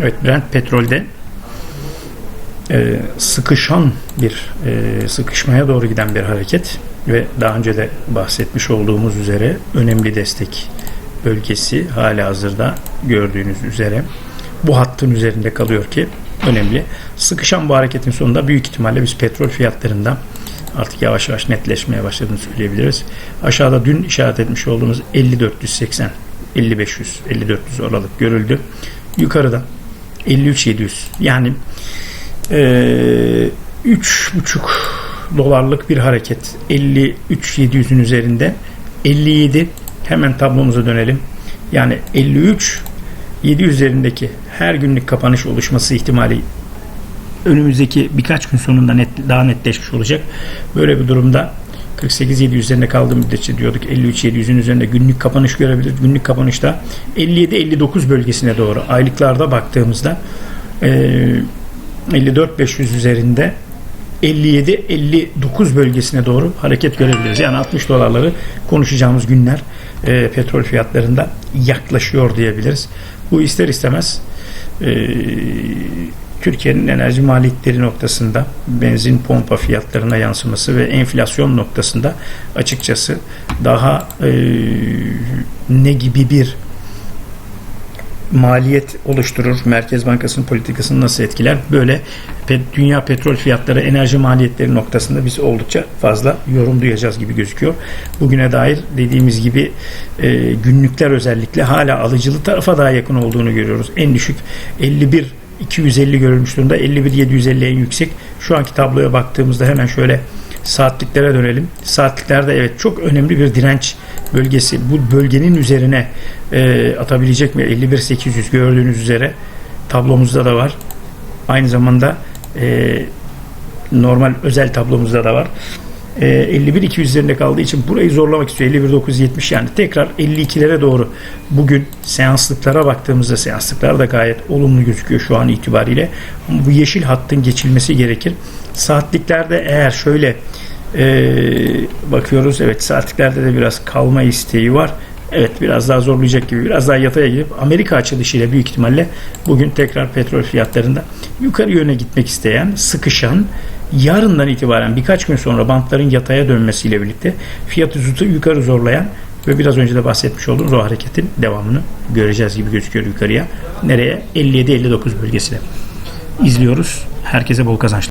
Evet Brent petrolde e, sıkışan bir e, sıkışmaya doğru giden bir hareket ve daha önce de bahsetmiş olduğumuz üzere önemli destek bölgesi hala hazırda gördüğünüz üzere bu hattın üzerinde kalıyor ki önemli. Sıkışan bu hareketin sonunda büyük ihtimalle biz petrol fiyatlarında artık yavaş yavaş netleşmeye başladığını söyleyebiliriz. Aşağıda dün işaret etmiş olduğumuz 5480 5500 5400 oralık görüldü. Yukarıda 53700 yani ee, 3,5 dolarlık bir hareket. 53 700'ün üzerinde. 57 hemen tablomuza dönelim. Yani 53 7 üzerindeki her günlük kapanış oluşması ihtimali önümüzdeki birkaç gün sonunda net, daha netleşmiş olacak. Böyle bir durumda 48 7 üzerinde kaldığı müddetçe diyorduk 53 700'ün üzerinde günlük kapanış görebilir. Günlük kapanışta 57 59 bölgesine doğru aylıklarda baktığımızda e, 54 500 üzerinde 57-59 bölgesine doğru hareket görebiliriz. Yani 60 dolarları konuşacağımız günler e, petrol fiyatlarında yaklaşıyor diyebiliriz. Bu ister istemez e, Türkiye'nin enerji maliyetleri noktasında benzin pompa fiyatlarına yansıması ve enflasyon noktasında açıkçası daha e, ne gibi bir maliyet oluşturur? Merkez Bankası'nın politikasını nasıl etkiler? Böyle dünya petrol fiyatları, enerji maliyetleri noktasında biz oldukça fazla yorum duyacağız gibi gözüküyor. Bugüne dair dediğimiz gibi e, günlükler özellikle hala alıcılı tarafa daha yakın olduğunu görüyoruz. En düşük 51 250 görülmüş durumda. 51 750 en yüksek. Şu anki tabloya baktığımızda hemen şöyle saatliklere dönelim. Saatliklerde evet çok önemli bir direnç bölgesi. Bu bölgenin üzerine e, atabilecek mi? 51-800 gördüğünüz üzere tablomuzda da var. Aynı zamanda e, normal özel tablomuzda da var. E, 51-200 üzerinde kaldığı için burayı zorlamak istiyor. 51-970 yani tekrar 52'lere doğru bugün seanslıklara baktığımızda seanslıklar da gayet olumlu gözüküyor şu an itibariyle. Ama bu yeşil hattın geçilmesi gerekir. Saatliklerde eğer şöyle e, bakıyoruz evet saatliklerde de biraz kalma isteği var. Evet biraz daha zorlayacak gibi biraz daha yataya girip Amerika açılışıyla büyük ihtimalle bugün tekrar petrol fiyatlarında yukarı yöne gitmek isteyen sıkışan yarından itibaren birkaç gün sonra bantların yataya dönmesiyle birlikte fiyatı yukarı zorlayan ve biraz önce de bahsetmiş olduğumuz o hareketin devamını göreceğiz gibi gözüküyor yukarıya. Nereye? 57-59 bölgesine. izliyoruz. Herkese bol kazançlar.